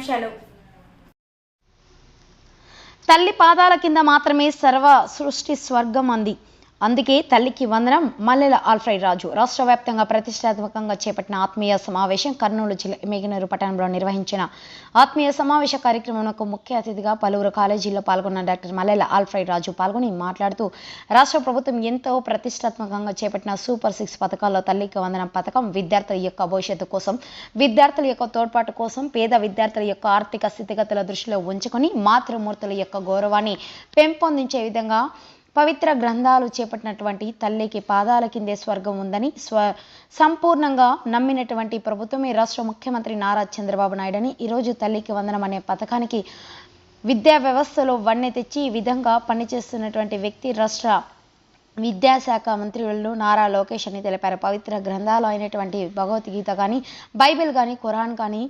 ముఖ్యాంశాలు తల్లి పాదాల కింద మాత్రమే సర్వ సృష్టి స్వర్గం అంది. అందుకే తల్లికి వందనం మల్లెల ఆల్ఫ్రైడ్ రాజు. రాష్ట్ర వ్యాప్తంగా ప్రతిష్టాత్మకంగా చేపట్టిన ఆత్మీయ సమావేశం కర్నూలు జిల్లా మేఘనూరు పట్టణంలో నిర్వహించిన ఆత్మీయ సమావేశ కార్యక్రమంలో ముఖ్య అతిథిగా పలువురు కాలేజీల్లో పాల్గొన్న డాక్టర్ మల్లెల ఆల్ఫ్రైడ్ రాజు పాల్గొని మాట్లాడుతూ రాష్ట్ర ప్రభుత్వం ఎంతో ప్రతిష్టాత్మకంగా చేపట్టిన సూపర్ సిక్స్ పథకాల్లో తల్లికి వందనం పథకం విద్యార్థుల యొక్క భవిష్యత్తు కోసం విద్యార్థుల యొక్క తోడ్పాటు కోసం పేద విద్యార్థుల యొక్క ఆర్థిక స్థితిగతుల దృష్టిలో ఉంచుకొని మాతృమూర్తుల యొక్క గౌరవాన్ని పెంపొందించే విధంగా పవిత్ర గ్రంథాలు చేపట్టినటువంటి తల్లికి పాదాల కిందే స్వర్గం ఉందని స్వ సంపూర్ణంగా నమ్మినటువంటి ప్రభుత్వమే రాష్ట్ర ముఖ్యమంత్రి నారా చంద్రబాబు నాయుడని ఈరోజు తల్లికి వందనం అనే పథకానికి విద్యా వ్యవస్థలో వన్నె తెచ్చి ఈ విధంగా పనిచేస్తున్నటువంటి వ్యక్తి రాష్ట్ర విద్యాశాఖ మంత్రులు నారా లోకేష్ అని తెలిపారు. పవిత్ర గ్రంథాలు అయినటువంటి భగవద్గీత కానీ బైబిల్ కానీ ఖురాన్ కానీ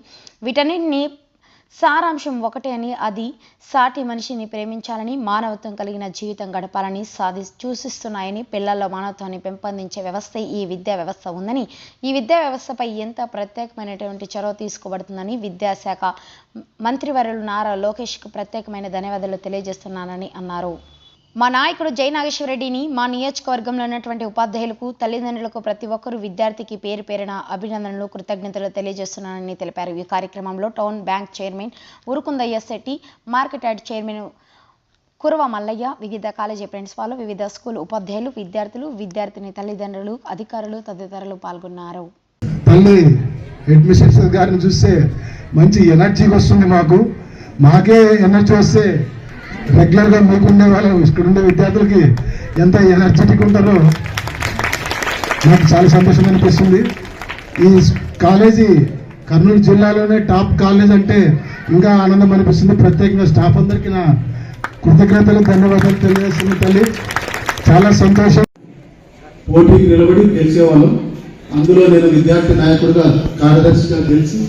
వీటన్నిటిని సారాంశం ఒకటే అని అది సాటి మనిషిని ప్రేమించాలని మానవత్వం కలిగిన జీవితం గడపాలని సాధి సూచిస్తున్నాయని పిల్లల్లో మానవత్వాన్ని పెంపొందించే వ్యవస్థ ఈ విద్యా వ్యవస్థ ఉందని. ఈ విద్యా వ్యవస్థపై ఎంత ప్రత్యేకమైనటువంటి చొరవ తీసుకోబడుతుందని విద్యాశాఖ మంత్రివర్యులు నారా లోకేష్కు ప్రత్యేకమైన ధన్యవాదాలు తెలియజేస్తున్నానని అన్నారు. మా నాయకుడు జై నాగేశ్వరరెడ్డిని మా నియోజకవర్గంలో ఉన్నటువంటి ఉపాధ్యాయులకు తల్లిదండ్రులకు ప్రతి ఒక్కరూ విద్యార్థికి పేరు పేరున అభినందనలు కృతజ్ఞతలు తెలియజేస్తున్నానని తెలిపారు. ఈ కార్యక్రమంలో town bank chairman Urukundayya Shetty market yard chairman Kurava Mallayya వివిధ కాలేజీ ప్రిన్సిపాల్ వివిధ స్కూల్ ఉపాధ్యాయులు విద్యార్థులు విద్యార్థిని తల్లిదండ్రులు అధికారులు తదితరులు పాల్గొన్నారు. తల్లి గారిని చూస్తే మంచి ఎనర్జీ వస్తుంది మాకు. మాకే ఎనర్జీ వస్తే రెగ్యులర్గా మీకుండే వాళ్ళు ఇక్కడ ఉండే విద్యార్థులకి ఎంత ఎనర్జెటిక్ ఉంటారో నాకు చాలా సంతోషం అనిపిస్తుంది. ఈ కాలేజీ కర్నూలు జిల్లాలోనే టాప్ కాలేజ్ అంటే ఇంకా ఆనందం అనిపిస్తుంది. ప్రత్యేకంగా స్టాఫ్ అందరికీ నా కృతజ్ఞతలు ధన్యవాదాలు తెలియజేస్తుంది తల్లి. చాలా సంతోషం. పోటీకి నిలబడి గెలిచేవాళ్ళం. అందులో నేను విద్యార్థి నాయకుడిగా కార్యదర్శిగా గెలిచి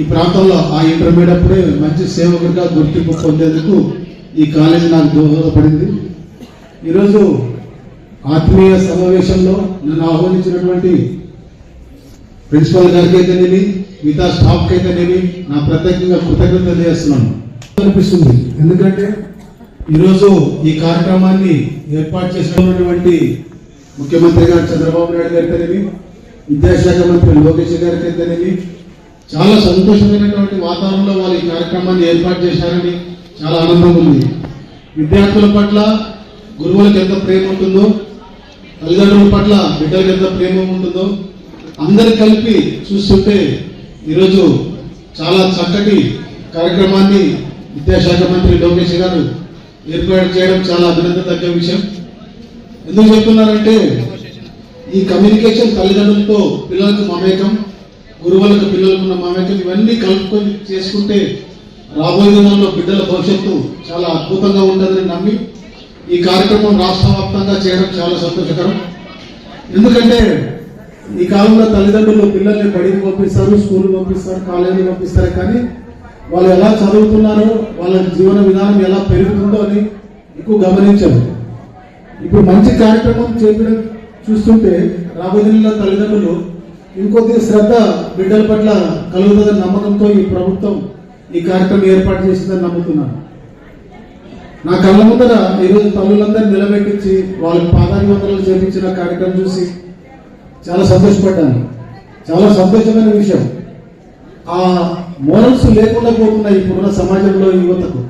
ఈ ప్రాంతంలో ఆ ఇంటర్మీడియట్ అప్పుడే మంచి సేవకుడిగా గుర్తింపు పొందేందుకు ఈ కాలేజీ నాకు దోహదపడింది. ఈరోజు ఆత్మీయ సమావేశంలో నన్ను ఆహ్వానించినటువంటి ప్రిన్సిపల్ గారికి అయితేనేమి మిగతా స్టాఫ్కి అయితేనేమి నా ప్రత్యేకంగా కృతజ్ఞత తెలియజేస్తున్నాను. అనిపిస్తుంది. ఎందుకంటే ఈరోజు ఈ కార్యక్రమాన్ని ఏర్పాటు చేసినటువంటి ముఖ్యమంత్రి గారు చంద్రబాబు నాయుడు గారికి అయితేనేమి విద్యాశాఖ మంత్రి లోకేష్ గారికి అయితేనేమి చాలా సంతోషమైనటువంటి వాతావరణంలో వాళ్ళు ఈ కార్యక్రమాన్ని ఏర్పాటు చేశారని చాలా ఆనందం ఉంది. విద్యార్థుల పట్ల గురువులకు ఎంత ప్రేమ ఉంటుందో తల్లిదండ్రుల పట్ల బిడ్డలకు ఎంత ప్రేమ ఉంటుందో అందరు కలిపి చూస్తుంటే ఈరోజు చాలా చక్కటి కార్యక్రమాన్ని విద్యాశాఖ మంత్రి లోకేష్ గారు ఏర్పాటు చేయడం చాలా అభినందనదగ్గ విషయం. ఎందుకు చెప్తున్నారంటే ఈ కమ్యూనికేషన్ తల్లిదండ్రులతో పిల్లలకు మమేకం గురువులకు పిల్లలకున్న ఉన్న ఇవన్నీ కలుపుకొని చేసుకుంటే రాబోయే దినాల్లో బిడ్డల భవిష్యత్తు చాలా అద్భుతంగా ఉంటుందని నమ్మి ఈ కార్యక్రమం రాష్ట్ర వ్యాప్తంగా చేయడం చాలా సంతోషకరం. ఎందుకంటే ఈ కాలంలో తల్లిదండ్రులు పిల్లల్ని బడికి పంపిస్తారు స్కూల్ పంపిస్తారు కాలేజీ పంపిస్తారు కానీ వాళ్ళు ఎలా చదువుతున్నారో వాళ్ళ జీవన విధానం ఎలా పెరుగుతుందో అని ఎక్కువ గమనించరు. ఇప్పుడు మంచి కార్యక్రమం చేపడం చూస్తుంటే రాబోయే దినాల్లో తల్లిదండ్రులు ఇంకొద్ది శ్రద్ధ బిడ్డల పట్ల కలుగుతుందని నమ్మకంతో ఈ ప్రభుత్వం ఈ కార్యక్రమం ఏర్పాటు చేసిందని నమ్ముతున్నాను. నా కళ్ళ ముందర ఈరోజు తల్లులందరూ నిలబెట్టించి వాళ్ళకి పాదాభివందనలు చేపించిన కార్యక్రమం చూసి చాలా సంతోషపడ్డాను. చాలా సంతోషమైన విషయం. ఆ మోరల్స్ లేకుండా పోతున్నాయి ఇప్పుడున్న సమాజంలో యువతకు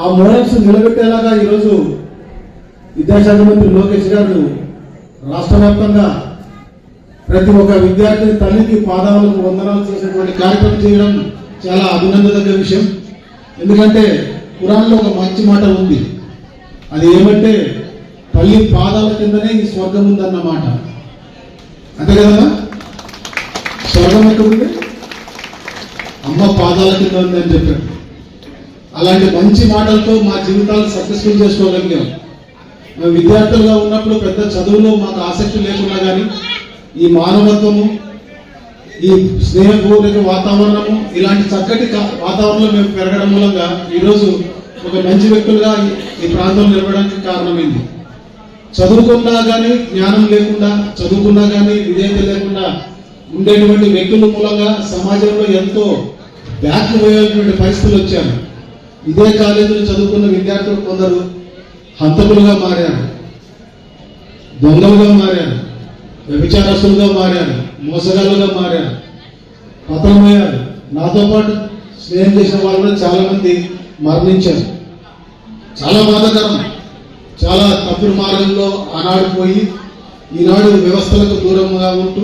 ఆ మోరల్స్ నిలబెట్టేలాగా ఈరోజు విద్యాశాఖ మంత్రి లోకేష్ గారు రాష్ట్ర వ్యాప్తంగా ప్రతి ఒక్క విద్యార్థిని తల్లికి పాదాలకు వందనాలు చేసినటువంటి కార్యక్రమం చేయడం చాలా అభినందదగ్గ విషయం. ఎందుకంటే పురాణంలో ఒక మంచి మాట ఉంది. అది ఏమంటే తల్లి పాదాల కిందనే ఈ స్వర్గం ఉందన్నమాట. అంతే కదా? స్వర్గం ఎక్కడ ఉంది అమ్మ పాదాల కింద ఉంది అని చెప్పాడు. అలాంటి మంచి మాటలతో మా జీవితాలు సక్సెస్ఫుల్ చేసుకోగలిగాం. మేము విద్యార్థులుగా ఉన్నప్పుడు పెద్ద చదువులో మాకు ఆసక్తి లేకుండా కానీ ఈ మానవత్వము ఈ స్నేహపూర్వక వాతావరణము ఇలాంటి చక్కటి వాతావరణంలో మేము పెరగడం మూలంగా ఈరోజు ఒక మంచి వ్యక్తులుగా ఈ- ప్రాంతం ప్రాంతంలో కారణమైంది. చదువుకున్నా కానీ జ్ఞానం లేకుండా చదువుకున్నా కానీ విధేయత లేకుండా ఉండేటువంటి వ్యక్తుల మూలంగా సమాజంలో ఎంతో బ్యాక్ పోయేటువంటి పరిస్థితులు వచ్చారు. ఇదే కాలేజీలో చదువుకున్న విద్యార్థులు కొందరు హంతకులుగా మారారు దొంగలుగా మారారు. వ్యభిచారస్తులుగా మారారు మోసగాళ్ళుగా మారారు పతనమయ్యారు నాతో పాటు స్నేహం చేసిన వాళ్ళు కూడా మరణించారు. చాలా బాధాకరం. చాలా తప్పుడు మార్గంలో ఆనాడు పోయి ఈనాడు వ్యవస్థలకు దూరంగా ఉంటూ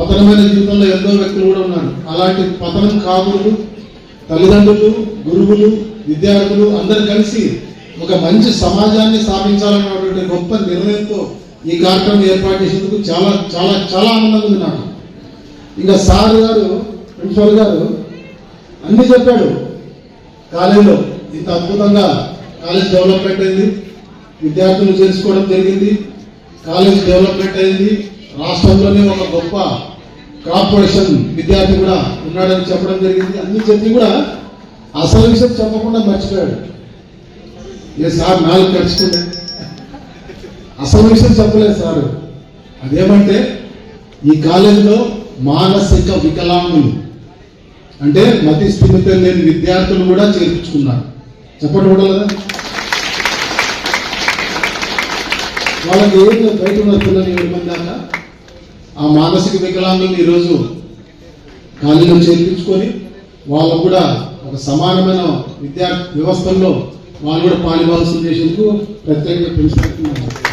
పతనమైన జీవితంలో ఎంతో వ్యక్తులు కూడా ఉన్నారు. అలాంటి పతనం కాకూడదు తల్లిదండ్రులు గురువులు విద్యార్థులు అందరు కలిసి ఒక మంచి సమాజాన్ని స్థాపించాలన్నటువంటి గొప్ప నిర్ణయంతో ఈ కార్యక్రమం ఏర్పాటు చేసినందుకు చాలా చాలా చాలా ఆనందంగా ఉంది నాకు. ఇంకా సార్ గారు ప్రిన్సిపల్ గారు అన్ని చెప్పాడు. కాలేజీలో ఇంత అద్భుతంగా కాలేజ్ డెవలప్మెంట్ అయింది. విద్యార్థులు చేసుకోవడం జరిగింది. కాలేజ్ డెవలప్మెంట్ అయింది. రాష్ట్రంలోనే ఒక గొప్ప కార్పొరేషన్ విద్యార్థి కూడా ఉన్నాడని చెప్పడం జరిగింది. అన్ని చెప్పి కూడా అసలు విషయం చెప్పకుండా మర్చిపోయాడు. ఏ సార్ నాలుగు ఖర్చుకుంటే? అసలు విషయం చెప్పలేదు సార్. అదేమంటే ఈ కాలేజీలో మానసిక వికలాంగులు అంటే మతి స్థిమితం లేని విద్యార్థులు కూడా చేర్పించుకున్నారు. చెప్పండి కూడా కదా వాళ్ళకి ఏం బయట ఉన్న పిల్లలు ఏడు మంది దాకా. ఆ మానసిక వికలాంగులను ఈరోజు కాలేజీలో చేర్పించుకొని వాళ్ళు కూడా ఒక సమానమైన విద్యా వ్యవస్థల్లో వాళ్ళు కూడా పాలిభాగం చేసేందుకు ప్రత్యేకంగా పిలుచుకుంటున్నారు